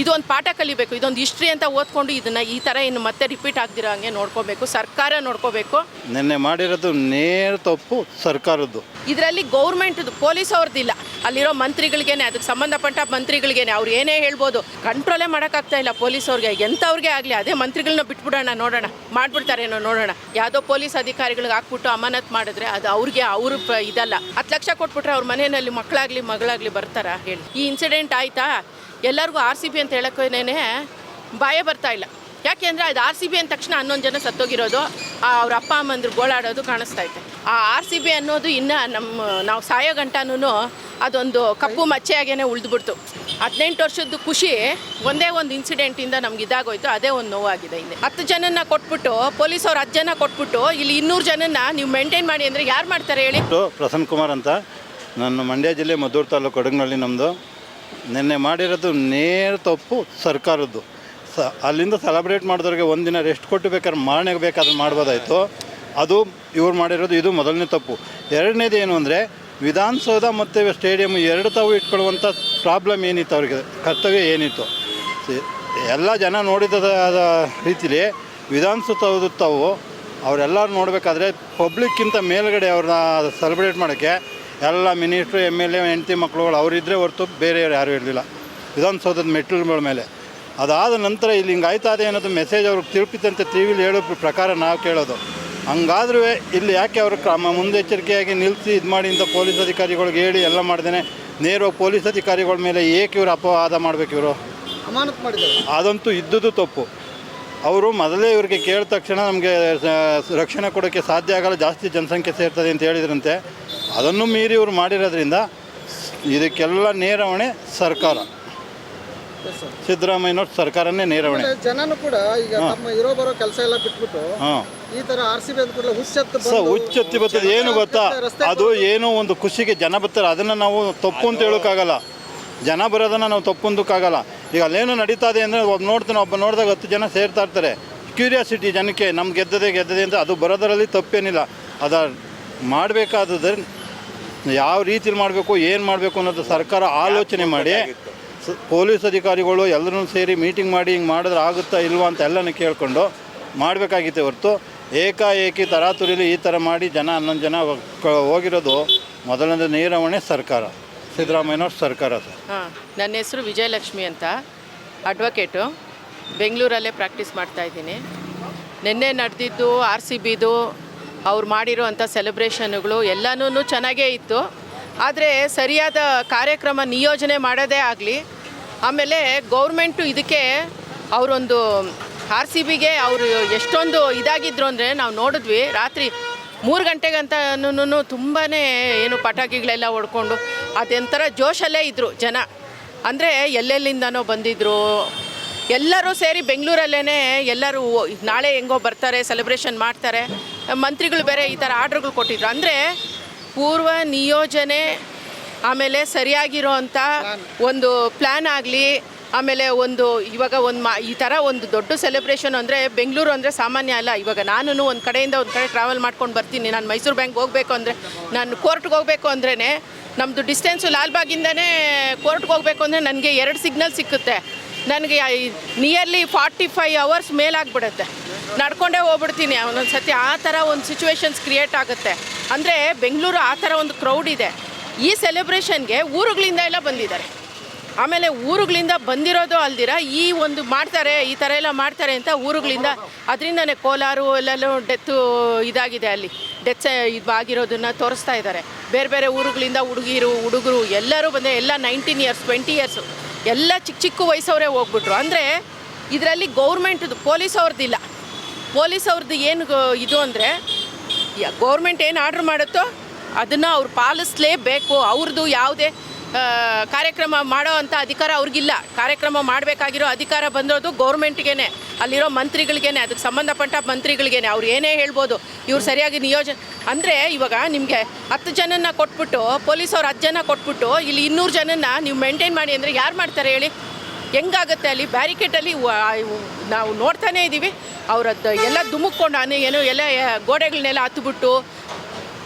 ಇದು ಒಂದು ಪಾಠ ಕಲಿಬೇಕು ಇದೊಂದು ಹಿಸ್ಟ್ರಿ ಅಂತ ಓದ್ಕೊಂಡು ಇದನ್ನು ಈ ಥರ ಇನ್ನು ಮತ್ತೆ ರಿಪೀಟ್ ಆಗ್ದಿರೋ ಹಂಗೆ ನೋಡ್ಕೋಬೇಕು ಸರ್ಕಾರ ನೋಡ್ಕೋಬೇಕು. ನಿನ್ನೆ ಮಾಡಿರೋದು ನೇರ ತಪ್ಪು ಸರ್ಕಾರದ್ದು. ಇದರಲ್ಲಿ ಗೌರ್ಮೆಂಟ್ ಪೊಲೀಸ್ ಅವ್ರದ್ದಿಲ್ಲ ಅಲ್ಲಿರೋ ಮಂತ್ರಿಗಳಿಗೇನೆ ಅದಕ್ಕೆ ಸಂಬಂಧಪಟ್ಟ ಮಂತ್ರಿಗಳಿಗೇನೆ ಅವ್ರು ಏನೇ ಹೇಳ್ಬೋದು ಕಂಟ್ರೋಲೇ ಮಾಡೋಕ್ಕಾಗ್ತಾ ಇಲ್ಲ ಪೊಲೀಸ್ ಅವ್ರಿಗೆ. ಎಂಥವ್ರಿಗೆ ಆಗಲಿ ಅದೇ ಮಂತ್ರಿಗಳನ್ನ ಬಿಟ್ಬಿಡೋಣ ನೋಡೋಣ ಮಾಡ್ಬಿಡ್ತಾರೇನೋ ನೋಡೋಣ. ಯಾವುದೋ ಪೊಲೀಸ್ ಅಧಿಕಾರಿಗಳಿಗೆ ಹಾಕ್ಬಿಟ್ಟು ಅಮಾನತ್ ಮಾಡಿದ್ರೆ ಅದು ಅವ್ರಿಗೆ ಅವ್ರ ಇದಲ್ಲ. ಹತ್ತು ಲಕ್ಷ ಕೊಟ್ಬಿಟ್ರೆ ಅವ್ರ ಮನೆಯಲ್ಲಿ ಮಕ್ಕಳಾಗಲಿ ಮಗಳಾಗಲಿ ಬರ್ತಾರಾ ಹೇಳಿ. ಈ ಇನ್ಸಿಡೆಂಟ್ ಆಯಿತಾ? ಎಲ್ಲರಿಗೂ ಆರ್ ಸಿ ಬಿ ಅಂತ ಹೇಳೋಕ್ಕೇನೆ ಭಯ ಬರ್ತಾ ಇಲ್ಲ. ಯಾಕೆಂದರೆ ಅದು ಆರ್ ಸಿ ಬಿ ಅಂದ ತಕ್ಷಣ ಹನ್ನೊಂದು ಜನ ಸತ್ತೋಗಿರೋದು ಅವ್ರ ಅಪ್ಪ ಅಮ್ಮಂದ್ರು ಗೋಳಾಡೋದು ಕಾಣಿಸ್ತಾ ಇದೆ ಆ ಆರ್ ಸಿ ಬಿ ಅನ್ನೋದು ಇನ್ನು ನಮ್ಮ ನಾವು ಸಾಯೋ ಗಂಟನೂ ಅದೊಂದು ಕಪ್ಪು ಮಚ್ಚೆಯಾಗೇ ಉಳಿದ್ಬಿಡ್ತು. ಹದಿನೆಂಟು ವರ್ಷದ ಖುಷಿ ಒಂದೇ ಒಂದು ಇನ್ಸಿಡೆಂಟಿಂದ ನಮ್ಗೆ ಇದಾಗೋಯ್ತು, ಅದೇ ಒಂದು ನೋವಾಗಿದೆ ಇಲ್ಲಿ. ಹತ್ತು ಜನನ ಕೊಟ್ಬಿಟ್ಟು ಪೊಲೀಸ್ ಅವ್ರು ಹತ್ತು ಜನ ಕೊಟ್ಬಿಟ್ಟು, ಇಲ್ಲಿ ಇನ್ನೂರು ಜನನ ನೀವು ಮೇಂಟೈನ್ ಮಾಡಿ ಅಂದರೆ ಯಾರು ಮಾಡ್ತಾರೆ ಹೇಳಿ? ಪ್ರಸನ್ನ ಕುಮಾರ್ ಅಂತ. ನನ್ನ ಮಂಡ್ಯ ಜಿಲ್ಲೆ ಮದ್ದೂರು ತಾಲೂಕು ಕೊಡಗಿನಲ್ಲಿ ನಮ್ಮದು ನಿನ್ನೆ ಮಾಡಿರೋದು ನೇರ ತಪ್ಪು ಸರ್ಕಾರದ್ದು. ಸ, ಅಲ್ಲಿಂದ ಸೆಲೆಬ್ರೇಟ್ ಮಾಡಿದವ್ರಿಗೆ ಒಂದಿನ ರೆಸ್ಟ್ ಕೊಟ್ಟು ಬೇಕಾದ್ರೆ ಮಾರನೆಗೆ ಬೇಕಾದ್ರೆ ಮಾಡ್ಬೋದಾಯಿತು. ಅದು ಇವ್ರು ಮಾಡಿರೋದು ಇದು ಮೊದಲನೇ ತಪ್ಪು. ಎರಡನೇದು ಏನು ಅಂದರೆ ವಿಧಾನಸೌಧ ಮತ್ತು ಸ್ಟೇಡಿಯಂ ಎರಡು ತಾವು ಇಟ್ಕೊಳ್ಳುವಂಥ ಪ್ರಾಬ್ಲಮ್ ಏನಿತ್ತು ಅವ್ರಿಗೆ? ಕರ್ತವ್ಯ ಏನಿತ್ತು? ಎಲ್ಲ ಜನ ನೋಡಿದ ರೀತಿಲಿ ವಿಧಾನಸೌಧ ತಾವು ಅವರೆಲ್ಲರೂ ನೋಡಬೇಕಾದ್ರೆ ಪಬ್ಲಿಕ್ಕಿಂತ ಮೇಲುಗಡೆ ಅವ್ರನ್ನ ಸೆಲೆಬ್ರೇಟ್ ಮಾಡೋಕ್ಕೆ ಎಲ್ಲ ಮಿನಿಸ್ಟ್ರು ಎಂ ಎಲ್ ಎ ಹೆಂಡತಿ ಮಕ್ಕಳುಗಳು ಅವರಿದ್ದರೆ ಹೊರತು ಬೇರೆಯವ್ರು ಯಾರೂ ಇರಲಿಲ್ಲ. ವಿಧಾನಸೌಧದ ಮೆಟ್ಟಿಲುಗಳ ಮೇಲೆ. ಅದಾದ ನಂತರ ಇಲ್ಲಿ ಹಿಂಗೆ ಆಯ್ತಾ ಇದೆ ಅನ್ನೋದು ಮೆಸೇಜ್ ಅವ್ರಿಗೆ ತಿರುಪಿತಂತೆ ಟಿ ವಿಲಿ ಹೇಳೋ ಪ್ರಕಾರ ನಾವು ಕೇಳೋದು. ಹಂಗಾದ್ರೂ ಇಲ್ಲಿ ಯಾಕೆ ಅವರು ಕ್ರಮ ಮುಂದೆಚ್ಚರಿಕೆಯಾಗಿ ನಿಲ್ಲಿಸಿ ಇದು ಮಾಡಿ ಇಂಥ ಪೊಲೀಸ್ ಅಧಿಕಾರಿಗಳಿಗೆ ಹೇಳಿ ಎಲ್ಲ ಮಾಡ್ದೇನೆ? ನೇರವಾಗಿ ಪೊಲೀಸ್ ಅಧಿಕಾರಿಗಳ ಮೇಲೆ ಏಕೆ ಇವರು ಅಪವಾದ ಮಾಡಬೇಕು ಇವರು? ಅಮಾನತ್ ಮಾಡಿದ್ದಾರೆ. ಅದಂತೂ ಇದ್ದುದು ತಪ್ಪು. ಅವರು ಮೊದಲೇ ಇವ್ರಿಗೆ ಕೇಳಿದ ತಕ್ಷಣ ನಮಗೆ ರಕ್ಷಣೆ ಕೊಡೋಕ್ಕೆ ಸಾಧ್ಯ ಆಗಲ್ಲ ಜಾಸ್ತಿ ಜನಸಂಖ್ಯೆ ಸೇರ್ತದೆ ಅಂತ ಹೇಳಿದ್ರಂತೆ. ಅದನ್ನು ಮೀರಿ ಇವರು ಮಾಡಿರೋದ್ರಿಂದ ಇದಕ್ಕೆಲ್ಲ ನೇರವಣೆ ಸರ್ಕಾರ. ಸಿದ್ದರಾಮಯ್ಯನವ್ರ ಸರ್ಕಾರನೇ ನೇರವಣೆ. ಹೊಣೆ ಜನನು ಕೂಡ ಈಗ ತಮ್ಮ ಇರೋ ಬರೋ ಕೆಲಸ ಎಲ್ಲ ಬಿಟ್ಬಿಟ್ಟು ಹಾಂ. ಈ ತರ ಆರ್ ಸಿ ಬಿ ಅಂದ ಕೂಡಲೇ ಹುಚ್ಚೆತ್ತು ಸ ಹುಚ್ಚೆತ್ತಿ ಬರ್ತದೆ ಏನು ಗೊತ್ತಾ? ಅದು ಏನೋ ಒಂದು ಖುಷಿಗೆ ಜನ ಬರ್ತಾರೆ ಅದನ್ನು ನಾವು ತಪ್ಪು ಅಂತ ಹೇಳೋಕ್ಕಾಗಲ್ಲ. ಜನ ಬರೋದನ್ನು ನಾವು ತಪ್ಪು ಅಂದಕ್ಕಾಗಲ್ಲ. ಈಗ ಅಲ್ಲೇನೋ ನಡೀತಾ ಇದೆ ಅಂದರೆ ಒಬ್ಬ ನೋಡ್ತಾನೆ ಒಬ್ಬ ನೋಡಿದಾಗ ಹತ್ತು ಜನ ಸೇರ್ತಾ ಇರ್ತಾರೆ. ಕ್ಯೂರಿಯಾಸಿಟಿ ಜನಕ್ಕೆ ನಮ್ಗೆ ಗೆದ್ದದೆ ಗೆದ್ದದೆ ಅಂತ ಅದು ಬರೋದರಲ್ಲಿ ತಪ್ಪೇನಿಲ್ಲ. ಅದ ಮಾಡಬೇಕಾದ್ರೆ ಯಾವ ರೀತಿಲಿ ಮಾಡಬೇಕು ಏನು ಮಾಡಬೇಕು ಅನ್ನೋದು ಸರ್ಕಾರ ಆಲೋಚನೆ ಮಾಡಿ ಸ- ಪೊಲೀಸ್ ಅಧಿಕಾರಿಗಳು ಎಲ್ಲರೂ ಸೇರಿ ಮೀಟಿಂಗ್ ಮಾಡಿ ಹಿಂಗೆ ಮಾಡಿದ್ರೆ ಆಗುತ್ತಾ ಇಲ್ವಾ ಅಂತ ಎಲ್ಲನೂ ಕೇಳಿಕೊಂಡು ಮಾಡಬೇಕಾಗಿತ್ತು ಹೊರತು. ಏಕಾಏಕಿ ತರಾತುರಿಲಿ ಈ ಥರ ಮಾಡಿ ಜನ ಹನ್ನೊಂದು ಜನ ಹೋಗಿರೋದು ಮೊದಲನೇ ನೇರವಣೆ ಸರ್ಕಾರ ಸಿದ್ದರಾಮಯ್ಯನವ್ರ ಸರ್ಕಾರ ಸರ್ ಹಾಂ ನನ್ನ ಹೆಸರು ವಿಜಯಲಕ್ಷ್ಮಿ ಅಂತ ಅಡ್ವೊಕೇಟು ಬೆಂಗಳೂರಲ್ಲೇ ಪ್ರಾಕ್ಟೀಸ್ ಮಾಡ್ತಾಯಿದ್ದೀನಿ ನಿನ್ನೆ ನಡೆದಿದ್ದು ಆರ್ ಸಿ ಬಿದು ಅವ್ರು ಮಾಡಿರೋ ಅಂಥ ಸೆಲೆಬ್ರೇಷನ್ಗಳು ಎಲ್ಲನೂ ಚೆನ್ನಾಗೇ ಇತ್ತು. ಆದರೆ ಸರಿಯಾದ ಕಾರ್ಯಕ್ರಮ ನಿಯೋಜನೆ ಮಾಡೋದೇ ಆಗಲಿ, ಆಮೇಲೆ ಗೌರ್ಮೆಂಟು ಇದಕ್ಕೆ ಅವರೊಂದು ಆರ್ ಸಿ ಬಿಗೆ ಅವರು ಎಷ್ಟೊಂದು ಇದಾಗಿದ್ರು ಅಂದರೆ ನಾವು ನೋಡಿದ್ವಿ, ರಾತ್ರಿ ಮೂರು ಗಂಟೆಗಂತನೂ ತುಂಬಾ ಏನು ಪಟಾಕಿಗಳೆಲ್ಲ ಹೊಡ್ಕೊಂಡು ಅದೊಂಥರ ಜೋಶಲ್ಲೇ ಇದ್ದರು ಜನ. ಅಂದರೆ ಎಲ್ಲೆಲ್ಲಿಂದನೋ ಬಂದಿದ್ದರು ಎಲ್ಲರೂ ಸೇರಿ ಬೆಂಗಳೂರಲ್ಲೇ ಎಲ್ಲರೂ ನಾಳೆ ಹೆಂಗೋ ಬರ್ತಾರೆ ಸೆಲೆಬ್ರೇಷನ್ ಮಾಡ್ತಾರೆ. ಮಂತ್ರಿಗಳು ಬೇರೆ ಈ ಥರ ಆರ್ಡ್ರ್ಗಳು ಕೊಟ್ಟಿದ್ರು. ಅಂದರೆ ಪೂರ್ವ ನಿಯೋಜನೆ, ಆಮೇಲೆ ಸರಿಯಾಗಿರೋ ಅಂಥ ಒಂದು ಪ್ಲ್ಯಾನ್ ಆಗಲಿ, ಆಮೇಲೆ ಒಂದು ಇವಾಗ ಒಂದು ಮಾ, ಈ ಥರ ಒಂದು ದೊಡ್ಡ ಸೆಲೆಬ್ರೇಷನ್ ಅಂದರೆ ಬೆಂಗಳೂರು ಅಂದರೆ ಸಾಮಾನ್ಯ ಅಲ್ಲ. ಇವಾಗ ನಾನು ಒಂದು ಕಡೆಯಿಂದ ಒಂದು ಕಡೆ ಟ್ರಾವೆಲ್ ಮಾಡ್ಕೊಂಡು ಬರ್ತೀನಿ. ನಾನು ಮೈಸೂರು ಬ್ಯಾಂಕ್ ಹೋಗಬೇಕು ಅಂದರೆ, ನಾನು ಕೋರ್ಟ್ಗೆ ಹೋಗಬೇಕು ಅಂದ್ರೇ ನಮ್ಮದು ಡಿಸ್ಟೆನ್ಸು ಲಾಲ್ಬಾಗಿಂದನೇ ಕೋರ್ಟ್ಗೆ ಹೋಗಬೇಕು ಅಂದರೆ ನನಗೆ ಎರಡು ಸಿಗ್ನಲ್ ಸಿಕ್ಕುತ್ತೆ. ನನಗೆ ನಿಯರ್ಲಿ ಫಾರ್ಟಿ ಫೈವ್ ಅವರ್ಸ್ ಮೇಲಾಗ್ಬಿಡುತ್ತೆ. ನಡ್ಕೊಂಡೇ ಹೋಗ್ಬಿಡ್ತೀನಿ. ಒಂದೊಂದು ಸತಿ ಆ ಥರ ಒಂದು ಸಿಚುವೇಶನ್ಸ್ ಕ್ರಿಯೇಟ್ ಆಗುತ್ತೆ. ಅಂದರೆ ಬೆಂಗಳೂರು ಆ ಥರ ಒಂದು ಕ್ರೌಡ್ ಇದೆ. ಈ ಸೆಲೆಬ್ರೇಷನ್ಗೆ ಊರುಗಳಿಂದ ಎಲ್ಲ ಬಂದಿದ್ದಾರೆ. ಆಮೇಲೆ ಊರುಗಳಿಂದ ಬಂದಿರೋದು ಅಲ್ದಿರ ಈ ಒಂದು ಮಾಡ್ತಾರೆ, ಈ ಥರ ಎಲ್ಲ ಮಾಡ್ತಾರೆ ಅಂತ ಊರುಗಳಿಂದ ಅದರಿಂದನೇ ಕೋಲಾರು ಎಲ್ಲೆಲ್ಲೂ ಡೆತ್ತು ಇದಾಗಿದೆ ಅಲ್ಲಿ. ಡೆತ್ ಇದು ಆಗಿರೋದನ್ನು ತೋರಿಸ್ತಾ ಇದ್ದಾರೆ. ಬೇರೆ ಬೇರೆ ಊರುಗಳಿಂದ ಹುಡುಗಿರು, ಹುಡುಗರು ಎಲ್ಲರೂ ಬಂದರೆ ಎಲ್ಲ ನೈನ್ಟೀನ್ ಇಯರ್ಸ್ ಟ್ವೆಂಟಿ ಇಯರ್ಸು ಎಲ್ಲ ಚಿಕ್ಕ ಚಿಕ್ಕ ವಯಸ್ಸವರೇ ಹೋಗ್ಬಿಟ್ರು. ಅಂದರೆ ಇದರಲ್ಲಿ ಗೌರ್ಮೆಂಟ್ದು ಪೊಲೀಸ್ ಅವ್ರದ್ದಿಲ್ಲ ಪೊಲೀಸ್ ಅವ್ರದ್ದು ಏನು ಇದು ಅಂದರೆ ಗೌರ್ಮೆಂಟ್ ಏನು ಆರ್ಡ್ರ್ ಮಾಡುತ್ತೋ ಅದನ್ನು ಅವ್ರು ಪಾಲಿಸಲೇಬೇಕು. ಅವ್ರದ್ದು ಯಾವುದೇ ಕಾರ್ಯಕ್ರಮ ಮಾಡೋ ಅಂಥ ಅಧಿಕಾರ ಅವ್ರಿಗಿಲ್ಲ. ಕಾರ್ಯಕ್ರಮ ಮಾಡಬೇಕಾಗಿರೋ ಅಧಿಕಾರ ಬಂದಿರೋದು ಗೌರ್ಮೆಂಟ್ಗೇ ಅಲ್ಲಿರೋ ಮಂತ್ರಿಗಳಿಗೇ ಅದಕ್ಕೆ ಸಂಬಂಧಪಟ್ಟ ಮಂತ್ರಿಗಳಿಗೇನೆ. ಅವ್ರು ಏನೇ ಹೇಳ್ಬೋದು, ಇವ್ರು ಸರಿಯಾಗಿ ನಿಯೋಜನೆ ಅಂದರೆ ಇವಾಗ ನಿಮಗೆ ಹತ್ತು ಜನನ ಕೊಟ್ಬಿಟ್ಟು ಪೊಲೀಸವ್ರು ಹತ್ತು ಜನ ಕೊಟ್ಬಿಟ್ಟು, ಇಲ್ಲಿ ಇನ್ನೂರು ಜನನ ನೀವು ಮೇಂಟೈನ್ ಮಾಡಿ ಅಂದರೆ ಯಾರು ಮಾಡ್ತಾರೆ ಹೇಳಿ? ಹೆಂಗಾಗುತ್ತೆ ಅಲ್ಲಿ? ಬ್ಯಾರಿಕೇಟಲ್ಲಿ ನಾವು ನೋಡ್ತಾನೇ ಇದ್ದೀವಿ. ಅವರದ್ದು ಎಲ್ಲ ಧುಮುಕ್ಕೊಂಡು ಆನೆ ಏನೋ, ಎಲ್ಲ ಗೋಡೆಗಳನ್ನೆಲ್ಲ ಹತ್ಬಿಟ್ಟು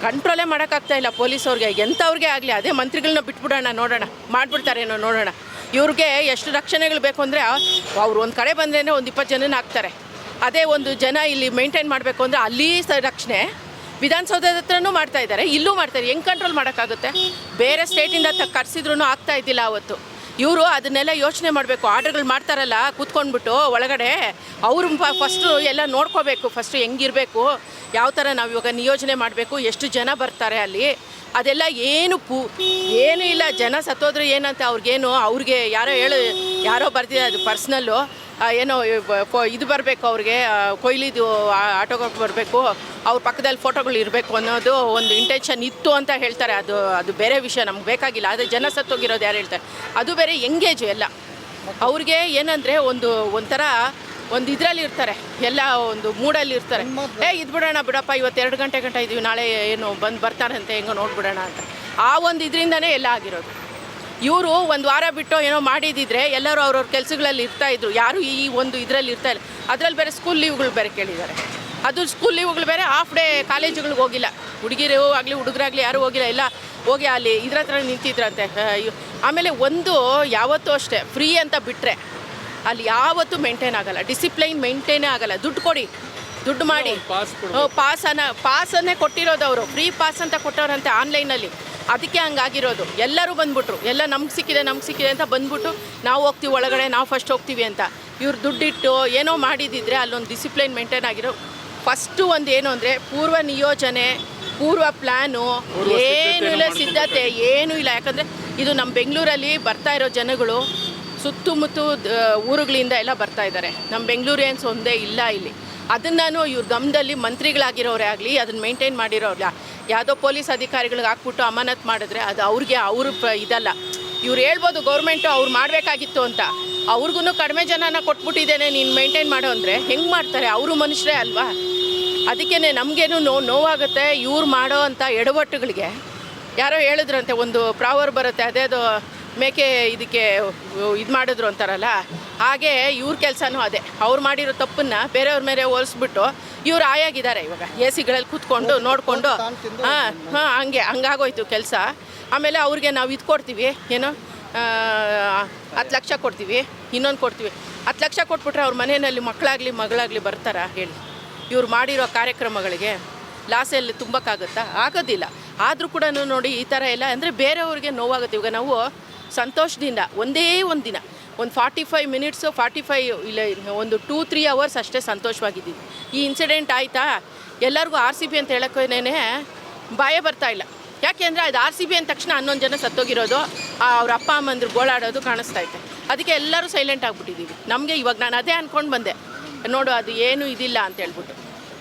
ಕಂಟ್ರೋಲೇ ಮಾಡೋಕ್ಕಾಗ್ತಾ ಇಲ್ಲ ಪೊಲೀಸವ್ರಿಗೆ. ಎಂಥವ್ರಿಗೆ ಆಗಲಿ, ಅದೇ ಮಂತ್ರಿಗಳನ್ನ ಬಿಟ್ಬಿಡೋಣ, ನೋಡೋಣ. ಮಾಡಿಬಿಡ್ತಾರೇನೋ ನೋಡೋಣ. ಇವ್ರಿಗೆ ಎಷ್ಟು ರಕ್ಷಣೆಗಳು ಬೇಕು ಅಂದರೆ, ಅವ್ರು ಒಂದು ಕಡೆ ಬಂದ್ರೇ ಒಂದು ಇಪ್ಪತ್ತು ಜನನ ಹಾಕ್ತಾರೆ. ಅದೇ ಒಂದು ಜನ ಇಲ್ಲಿ ಮೇಂಟೈನ್ ಮಾಡಬೇಕು ಅಂದರೆ ಅಲ್ಲಿ ಸ ರಕ್ಷಣೆ, ವಿಧಾನಸೌಧದ ಹತ್ರನೂ ಮಾಡ್ತಾ ಇದ್ದಾರೆ, ಇಲ್ಲೂ ಮಾಡ್ತಾರೆ ಹೆಂಗೆ ಕಂಟ್ರೋಲ್ ಮಾಡೋಕ್ಕಾಗುತ್ತೆ? ಬೇರೆ ಸ್ಟೇಟಿಂದ ಕರ್ಸಿದ್ರು ಆಗ್ತಾ ಇದ್ದಿಲ್ಲ ಅವತ್ತು. ಇವರು ಅದನ್ನೆಲ್ಲ ಯೋಚನೆ ಮಾಡಬೇಕು, ಆರ್ಡರ್ಗಳು ಮಾಡ್ತಾರಲ್ಲ, ಕೂತ್ಕೊಂಡ್ಬಿಟ್ಟು ಒಳಗಡೆ. ಅವರು ಫಸ್ಟು ಎಲ್ಲ ನೋಡ್ಕೋಬೇಕು ಫಸ್ಟು ಹೆಂಗಿರಬೇಕು, ಯಾವ ಥರ ನಾವು ಇವಾಗ ನಿಯೋಜನೆ ಮಾಡಬೇಕು, ಎಷ್ಟು ಜನ ಬರ್ತಾರೆ ಅಲ್ಲಿ. ಅದೆಲ್ಲ ಏನು ಪೂ, ಏನೂ ಇಲ್ಲ, ಜನ ಸತ್ತೋದ್ರೆ ಏನಂತ ಅವ್ರಿಗೇನು, ಅವ್ರಿಗೆ ಯಾರೋ ಹೇಳು, ಯಾರೋ ಬರ್ತಿದೆ ಅದು ಪರ್ಸ್ನಲ್ಲು ಏನೋ ಇದು ಬರಬೇಕು ಅವ್ರಿಗೆ ಕೊಯ್ಲಿದು ಆಟೋಗ್ರಾಫ್ ಬರಬೇಕು ಅವ್ರ ಪಕ್ಕದಲ್ಲಿ ಫೋಟೋಗಳು ಇರಬೇಕು ಅನ್ನೋದು ಒಂದು ಇಂಟೆನ್ಷನ್ ಇತ್ತು ಅಂತ ಹೇಳ್ತಾರೆ. ಅದು ಅದು ಬೇರೆ ವಿಷಯ ನಮ್ಗೆ ಬೇಕಾಗಿಲ್ಲ. ಆದರೆ ಜನ ಸತ್ತೋಗಿರೋದು ಯಾರು ಹೇಳ್ತಾರೆ? ಅದು ಬೇರೆ ಎಂಗೇಜು ಎಲ್ಲ. ಅವ್ರಿಗೆ ಏನಂದರೆ ಒಂದು ಒಂಥರ ಒಂದು ಇದರಲ್ಲಿ ಇರ್ತಾರೆ. ಎಲ್ಲ ಒಂದು ಮೂಡಲ್ಲಿ ಇರ್ತಾರೆ. ಏ ಇದು ಬಿಡೋಣ ಬಿಡಪ್ಪ ಇವತ್ತು ಎರಡು ಗಂಟೆ ಗಂಟೆ ಇದೀವಿ ನಾಳೆ ಏನು ಬಂದು ಬರ್ತಾರಂತೆ ಹೆಂಗೋ ನೋಡ್ಬಿಡೋಣ ಅಂತ. ಆ ಒಂದು ಇದರಿಂದನೇ ಎಲ್ಲ ಆಗಿರೋದು. ಇವರು ಒಂದು ವಾರ ಬಿಟ್ಟು ಏನೋ ಮಾಡಿದಿದ್ರೆ ಎಲ್ಲರೂ ಅವ್ರವ್ರ ಕೆಲಸಗಳಲ್ಲಿ ಇರ್ತಾ ಇದ್ರು. ಯಾರು ಈ ಒಂದು ಇದರಲ್ಲಿ ಇರ್ತಾ ಇಲ್ಲ. ಅದರಲ್ಲಿ ಬೇರೆ ಸ್ಕೂಲ್ ಲೀವ್ಗಳು ಬೇರೆ ಕೇಳಿದ್ದಾರೆ. ಅದು ಸ್ಕೂಲ್ ಲೀವ್ಗಳು ಬೇರೆ ಹಾಫ್ ಡೇ ಕಾಲೇಜುಗಳಿಗೆ ಹೋಗಿಲ್ಲ. ಹುಡುಗಿರು ಆಗಲಿ ಹುಡುಗರಾಗಲಿ ಯಾರೂ ಹೋಗಿಲ್ಲ. ಇಲ್ಲ ಹೋಗಿ ಅಲ್ಲಿ ಇದ್ರ ಹತ್ರ ನಿಂತಿದ್ರಂತೆ. ಆಮೇಲೆ ಒಂದು ಯಾವತ್ತೂ ಅಷ್ಟೇ ಫ್ರೀ ಅಂತ ಬಿಟ್ಟರೆ ಅಲ್ಲಿ ಯಾವತ್ತೂ ಮೇಂಟೈನ್ ಆಗಲ್ಲ. ಡಿಸಿಪ್ಲೈನ್ ಮೇಂಟೈನೇ ಆಗಲ್ಲ. ದುಡ್ಡು ಕೊಡಿ. ದುಡ್ಡು ಮಾಡಿ. ಪಾಸನ ಪಾಸನ್ನೇ ಕೊಟ್ಟಿರೋದು ಅವರು. ಫ್ರೀ ಪಾಸ್ ಅಂತ ಕೊಟ್ಟವ್ರಂತೆ ಆನ್ಲೈನಲ್ಲಿ ಅದಕ್ಕೆ ಹಂಗಾಗಿರೋದು. ಎಲ್ಲರೂ ಬಂದ್ಬಿಟ್ರು. ಎಲ್ಲ ನಮ್ಗೆ ಸಿಕ್ಕಿದೆ ನಮ್ಗೆ ಸಿಕ್ಕಿದೆ ಅಂತ ಬಂದ್ಬಿಟ್ಟು ನಾವು ಹೋಗ್ತೀವಿ ಒಳಗಡೆ ನಾವು ಫಸ್ಟ್ ಹೋಗ್ತೀವಿ ಅಂತ. ಇವ್ರು ದುಡ್ಡಿಟ್ಟು ಏನೋ ಮಾಡಿದಿದ್ರೆ ಅಲ್ಲೊಂದು ಡಿಸಿಪ್ಲೈನ್ ಮೇಂಟೈನ್ ಆಗಿರೋ ಫಸ್ಟು ಒಂದು ಏನು ಅಂದರೆ ಪೂರ್ವ ನಿಯೋಜನೆ ಪೂರ್ವ ಪ್ಲ್ಯಾನು ಏನೂ ಇಲ್ಲ ಸಿದ್ಧತೆ ಏನೂ ಇಲ್ಲ. ಯಾಕಂದರೆ ಇದು ನಮ್ಮ ಬೆಂಗಳೂರಲ್ಲಿ ಬರ್ತಾ ಇರೋ ಜನಗಳು ಸುತ್ತಮುತ್ತ ಊರುಗಳಿಂದ ಎಲ್ಲ ಬರ್ತಾ ಇದ್ದಾರೆ. ನಮ್ಮ ಬೆಂಗಳೂರಿಯನ್ಸ್ ಒಂದೇ ಇಲ್ಲ ಇಲ್ಲಿ. ಅದನ್ನು ಇವ್ರ ಗಮನದಲ್ಲಿ ಮಂತ್ರಿಗಳಾಗಿರೋರೇ ಆಗಲಿ ಅದನ್ನು ಮೇಂಟೈನ್ ಮಾಡಿರೋಲ್ಲ ಯಾವುದೋ ಪೊಲೀಸ್ ಅಧಿಕಾರಿಗಳಿಗೆ ಹಾಕ್ಬಿಟ್ಟು ಅಮಾನತ್ ಮಾಡಿದ್ರೆ ಅದು ಅವ್ರಿಗೆ ಅವ್ರ ಇದಲ್ಲ. ಇವ್ರು ಹೇಳ್ಬೋದು ಗೌರ್ಮೆಂಟು ಅವ್ರು ಮಾಡಬೇಕಾಗಿತ್ತು ಅಂತ. ಅವ್ರಿಗೂ ಕಡಿಮೆ ಜನನ ಕೊಟ್ಬಿಟ್ಟಿದ್ದೇನೆ, ನೀನು ಮೇಂಟೈನ್ ಮಾಡೋ ಅಂದರೆ ಹೆಂಗೆ ಮಾಡ್ತಾರೆ? ಅವರು ಮನುಷ್ಯರೇ ಅಲ್ವಾ? ಅದಕ್ಕೇ ನಮಗೇನು ನೋ ನೋವಾಗುತ್ತೆ, ಇವ್ರು ಮಾಡೋ ಅಂಥ ಎಡವಟ್ಟುಗಳಿಗೆ. ಯಾರೋ ಹೇಳಿದ್ರಂತೆ, ಒಂದು ಪ್ರಾವರ್ ಬರುತ್ತೆ, ಅದೇ ಅದು ಮೇಕೆ ಇದಕ್ಕೆ ಇದು ಮಾಡಿದ್ರು ಅಂತಾರಲ್ಲ. ಹಾಗೆ ಇವ್ರ ಕೆಲಸನೂ ಅದೇ. ಅವ್ರು ಮಾಡಿರೋ ತಪ್ಪನ್ನ ಬೇರೆಯವ್ರ ಮೇಲೆ ಹೋಲಿಸ್ಬಿಟ್ಟು ಇವ್ರು ಆಯಾಗಿದ್ದಾರೆ ಇವಾಗ. ಎ ಸಿಗಳಲ್ಲಿ ಕೂತ್ಕೊಂಡು ನೋಡಿಕೊಂಡು. ಹಾಂ ಹಾಂ ಹಂಗೆ ಹಂಗಾಗೋಯ್ತು ಕೆಲಸ. ಆಮೇಲೆ ಅವ್ರಿಗೆ ನಾವು ಇದು ಕೊಡ್ತೀವಿ ಏನು ಹತ್ತು ಲಕ್ಷ ಕೊಡ್ತೀವಿ ಇನ್ನೊಂದು ಕೊಡ್ತೀವಿ. ಹತ್ತು ಲಕ್ಷ ಕೊಟ್ಬಿಟ್ರೆ ಅವ್ರ ಮನೆಯಲ್ಲಿ ಮಕ್ಕಳಾಗಲಿ ಮಗಳಾಗಲಿ ಬರ್ತಾರಾ ಹೇಳಿ. ಇವ್ರು ಮಾಡಿರೋ ಕಾರ್ಯಕ್ರಮಗಳಿಗೆ ಲಾಸಲ್ಲಿ ತುಂಬಕ್ಕಾಗುತ್ತಾ? ಆಗೋದಿಲ್ಲ. ಆದರೂ ಕೂಡ ನೋಡಿ ಈ ಥರ ಎಲ್ಲ ಅಂದರೆ ಬೇರೆಯವ್ರಿಗೆ ನೋವಾಗುತ್ತೆ. ಇವಾಗ ನಾವು ಸಂತೋಷದಿಂದ ಒಂದೇ ಒಂದು ದಿನ ಒಂದು forty five minutes, forty five ಇಲ್ಲ, ಒಂದು ಟೂ, ತ್ರೀ ಅವರ್ಸ್ ಅಷ್ಟೇ ಸಂತೋಷವಾಗಿದ್ದೀವಿ ಈ ಇನ್ಸಿಡೆಂಟ್ ಆಯಿತಾ? ಎಲ್ಲರಿಗೂ ಆರ್ ಸಿ ಬಿ ಅಂತ ಹೇಳೋಕ್ಕೇನೆ ಭಯ ಬರ್ತಾ ಇಲ್ಲ. ಯಾಕೆ ಅಂದರೆ ಅದು ಆರ್ ಸಿ ಬಿ ಅಂದ ತಕ್ಷಣ ಹನ್ನೊಂದು ಜನ ಸತ್ತೋಗಿರೋದು ಅವ್ರ ಅಪ್ಪ ಅಮ್ಮಂದ್ರು ಗೋಳಾಡೋದು ಕಾಣಿಸ್ತಾ ಇದೆ. ಅದಕ್ಕೆ ಎಲ್ಲರೂ ಸೈಲೆಂಟ್ ಆಗಿಬಿಟ್ಟಿದ್ದೀವಿ. ನಮಗೆ ಇವಾಗ ನಾನು ಅದೇ ಅಂದ್ಕೊಂಡು ಬಂದೆ. ನೋಡು, ಅದು ಏನೂ ಇದಿಲ್ಲ ಅಂತ ಹೇಳ್ಬಿಟ್ಟು.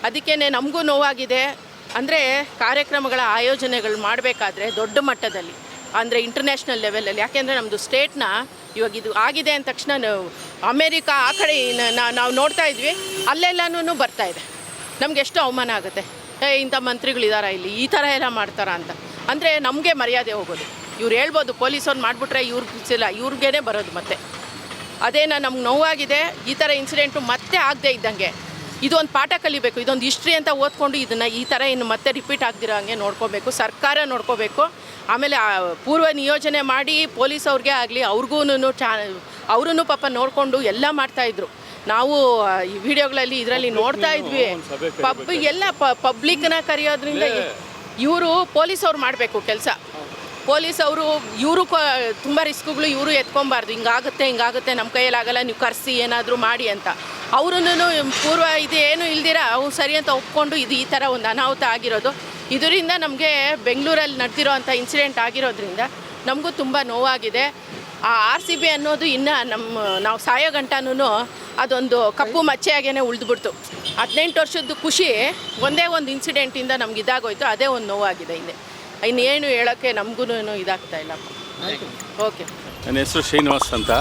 ಅದಕ್ಕೇ ನಮಗೂ ನೋವಾಗಿದೆ. ಅಂದರೆ ಕಾರ್ಯಕ್ರಮಗಳ ಆಯೋಜನೆಗಳು ಮಾಡಬೇಕಾದ್ರೆ ದೊಡ್ಡ ಮಟ್ಟದಲ್ಲಿ, ಅಂದರೆ ಇಂಟರ್ನ್ಯಾಷನಲ್ ಲೆವೆಲಲ್ಲಿ ಯಾಕೆಂದರೆ ನಮ್ಮದು ಸ್ಟೇಟ್ನ ಇವಾಗ ಇದು ಆಗಿದೆ ಅಂದ ತಕ್ಷಣ ನಾವು ಅಮೇರಿಕಾ ಆ ಕಡೆ ನಾವು ನೋಡ್ತಾ ಇದ್ವಿ. ಅಲ್ಲೆಲ್ಲನೂ ಬರ್ತಾ ಇದೆ. ನಮ್ಗೆ ಎಷ್ಟು ಅವಮಾನ ಆಗುತ್ತೆ. ಏ, ಇಂಥ ಮಂತ್ರಿಗಳಿದಾರ ಇಲ್ಲಿ, ಈ ಥರ ಎಲ್ಲ ಮಾಡ್ತಾರಾ ಅಂತ. ಅಂದರೆ ನಮಗೆ ಮರ್ಯಾದೆ ಹೋಗೋದು. ಇವ್ರು ಹೇಳ್ಬೋದು ಪೊಲೀಸವ್ರು ಮಾಡಿಬಿಟ್ರೆ ಇವ್ರಿಗೆ ಇಲ್ಲ ಇವ್ರಿಗೇ ಬರೋದು ಮತ್ತೆ. ಅದೇನ ನಮ್ಗೆ ನೋವಾಗಿದೆ, ಈ ಥರ ಇನ್ಸಿಡೆಂಟು ಮತ್ತೆ ಆಗದೆ ಇದ್ದಂಗೆ. ಇದೊಂದು ಪಾಠ ಕಲಿಬೇಕು ಇದೊಂದು ಹಿಸ್ಟ್ರಿ ಅಂತ ಓದ್ಕೊಂಡು ಇದನ್ನು ಈ ಥರ ಇನ್ನು ಮತ್ತೆ ರಿಪೀಟ್ ಆಗ್ದಿರೋ ಹಂಗೆ ನೋಡ್ಕೋಬೇಕು ಸರ್ಕಾರ ನೋಡ್ಕೋಬೇಕು. ಆಮೇಲೆ ಪೂರ್ವ ನಿಯೋಜನೆ ಮಾಡಿ ಪೊಲೀಸ್ ಅವ್ರಿಗೆ ಆಗಲಿ ಅವ್ರಿಗೂನು ಚಾ ಅವ್ರೂ ಪಾಪ ನೋಡಿಕೊಂಡು ಎಲ್ಲ ಮಾಡ್ತಾಯಿದ್ರು ನಾವು ಈ ವಿಡಿಯೋಗಳಲ್ಲಿ ಇದರಲ್ಲಿ ನೋಡ್ತಾ ಇದ್ವಿ. ಪಬ್ ಎಲ್ಲ ಪಬ್ಲಿಕ್ನ ಕರೆಯೋದ್ರಿಂದ ಇವರು ಪೊಲೀಸ್ ಅವ್ರು ಮಾಡಬೇಕು ಕೆಲಸ. ಪೊಲೀಸ್ ಅವರು, ಇವರು ತುಂಬ ರಿಸ್ಕ್ಗಳು ಇವರು ಎತ್ಕೊಬಾರ್ದು. ಹಿಂಗಾಗುತ್ತೆ ಹಿಂಗಾಗುತ್ತೆ ನಮ್ಮ ಕೈಯಲ್ಲಾಗಲ್ಲ, ನೀವು ಕರೆಸಿ ಏನಾದರೂ ಮಾಡಿ ಅಂತ. ಅವರನ್ನು ಪೂರ್ವ ಇದು ಏನು ಇಲ್ದಿರ ಅವ್ರು ಸರಿ ಅಂತ ಒಪ್ಕೊಂಡು ಇದು ಈ ಥರ ಒಂದು ಅನಾಹುತ ಆಗಿರೋದು. ಇದರಿಂದ ನಮಗೆ ಬೆಂಗಳೂರಲ್ಲಿ ನಡೆದಿರೋ ಅಂಥ ಇನ್ಸಿಡೆಂಟ್ ಆಗಿರೋದ್ರಿಂದ ನಮಗೂ ತುಂಬ ನೋವಾಗಿದೆ. ಆ ಆರ್ ಸಿ ಬಿ ಅನ್ನೋದು ಇನ್ನು ನಮ್ಮ ನಾವು ಸಾಯೋ ಗಂಟನೂ ಅದೊಂದು ಕಪ್ಪು ಮಚ್ಚೆಯಾಗೇ ಉಳಿದ್ಬಿಡ್ತು. ಹದಿನೆಂಟು ವರ್ಷದ್ದು ಖುಷಿ ಒಂದೇ ಒಂದು ಇನ್ಸಿಡೆಂಟಿಂದ ನಮ್ಗೆ ಇದಾಗೋಯ್ತು, ಅದೇ ಒಂದು ನೋವಾಗಿದೆ ಹಿಂದೆ. ಇನ್ನೇನು ಹೇಳೋಕ್ಕೆ ನಮಗೂ ಇದಾಗ್ತಾ ಇಲ್ಲಪ್ಪ. ಓಕೆ ನನ್ನ ಹೆಸರು ಶ್ರೀನಿವಾಸ್ ಅಂತ.